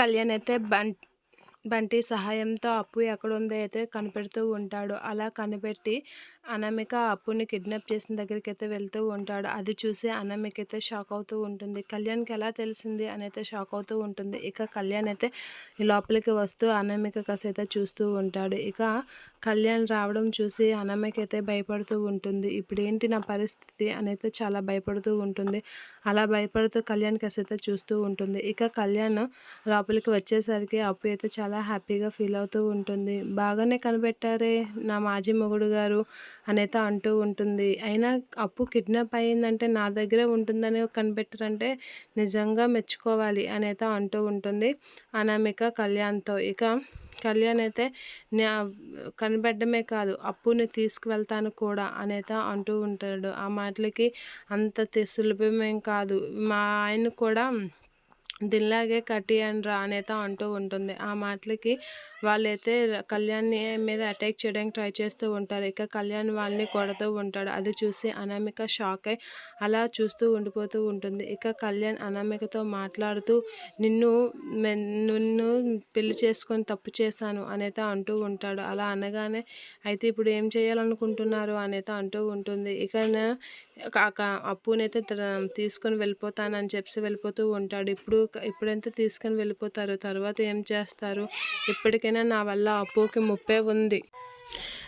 కళ్యాణ్ అయితే బం బంటి సహాయంతో అప్పు ఎక్కడుందో అయితే కనిపెడుతూ ఉంటాడు. అలా కనిపెట్టి అనామిక అప్పుని కిడ్నాప్ చేసిన దగ్గరికి అయితే వెళ్తూ ఉంటాడు. అది చూసి అనామిక అయితే షాక్ అవుతూ ఉంటుంది. కళ్యాణ్కి ఎలా తెలిసింది అని అయితే షాక్ అవుతూ ఉంటుంది. ఇక కళ్యాణ్ అయితే లోపలికి వస్తూ అనామిక కసి చూస్తూ ఉంటాడు. ఇక కళ్యాణ్ రావడం చూసి అనామిక అయితే భయపడుతూ ఉంటుంది. ఇప్పుడు ఏంటి నా పరిస్థితి అనైతే చాలా భయపడుతూ ఉంటుంది. అలా భయపడుతూ కళ్యాణ్ కసి చూస్తూ ఉంటుంది. ఇక కళ్యాణ్ లోపలికి వచ్చేసరికి అప్పు అయితే చాలా హ్యాపీగా ఫీల్ అవుతూ ఉంటుంది. బాగానే కనిపెట్టారే నా మాజీ మొగుడు గారు. అనేత అంటూ ఉంటుంది. అయినా అప్పు కిడ్నాప్ అయ్యిందంటే నా దగ్గరే ఉంటుందని కనిపెట్టరంటే నిజంగా మెచ్చుకోవాలి అనేత అంటూ ఉంటుంది. అనామిక కళ్యాణ్తో. ఇక కళ్యాణ్ అయితే కనిపెట్టడమే కాదు అప్పుని తీసుకువెళ్తాను కూడా అనేత అంటూ ఉంటాడు. ఆ మాటలకి అంత సులభమేం కాదు. మా ఆయన కూడా దిల్లాగే కట్టియండి రా అనేత అంటూ ఉంటుంది. ఆ మాటలకి వాళ్ళైతే కళ్యాణ్ని మీద అటాక్ చేయడానికి ట్రై చేస్తూ ఉంటారు. ఇక కళ్యాణ్ వాళ్ళని కొడుతూ ఉంటాడు. అది చూసి అనామిక షాక్ అయి అలా చూస్తూ ఉండిపోతూ ఉంటుంది. ఇక కళ్యాణ్ అనామికతో మాట్లాడుతూ నిన్ను నిన్ను పెళ్ళి చేసుకొని తప్పు చేశాను అనేత అంటూ ఉంటాడు. అలా అనగానే అయితే ఇప్పుడు ఏం చేయాలనుకుంటున్నారు? అనేత అంటూ ఉంటుంది. ఇక అప్పునైతే తీసుకొని వెళ్ళిపోతానని చెప్పి వెళ్ళిపోతూ ఉంటాడు. ఇప్పుడు ఇప్పుడైతే తీసుకొని వెళ్ళిపోతారు తర్వాత ఏం చేస్తారు ఇప్పటికైనా నా వల్ల అప్పుకి ముప్పే ఉంది.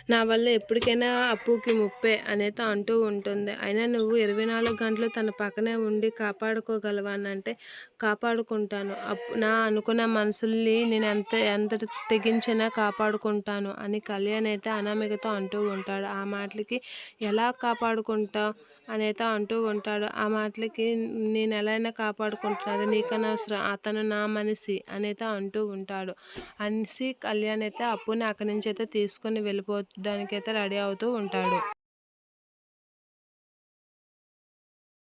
నా వల్ల ఎప్పటికైనా అప్పుకి ముప్పే అనేది అంటూ ఉంటుంది. అయినా నువ్వు ఇరవై నాలుగు గంటలు తన పక్కనే ఉండి కాపాడుకోగలవానంటే కాపాడుకుంటాను. అప్పు నా అనుకున్న మనసుల్ని నేను ఎంత ఎంత తెగించినా కాపాడుకుంటాను అని కళ్యాణ్ అయితే అనామికతో అంటూ ఉంటాడు. ఆ మాటలకి ఎలా కాపాడుకుంటావు? అనేత అంటూ ఉంటాడు. ఆ మాటలకి నేను ఎలా అయినా కాపాడుకుంటున్నది నీకనవసరం అతను నా మనిషి అనేత అంటూ ఉంటాడు. అనేసి కళ్యాణ్ అయితే అప్పుని అక్కడి నుంచి అయితే తీసుకొని వెళ్ళిపోవడానికి అయితే రెడీ అవుతూ ఉంటాడు.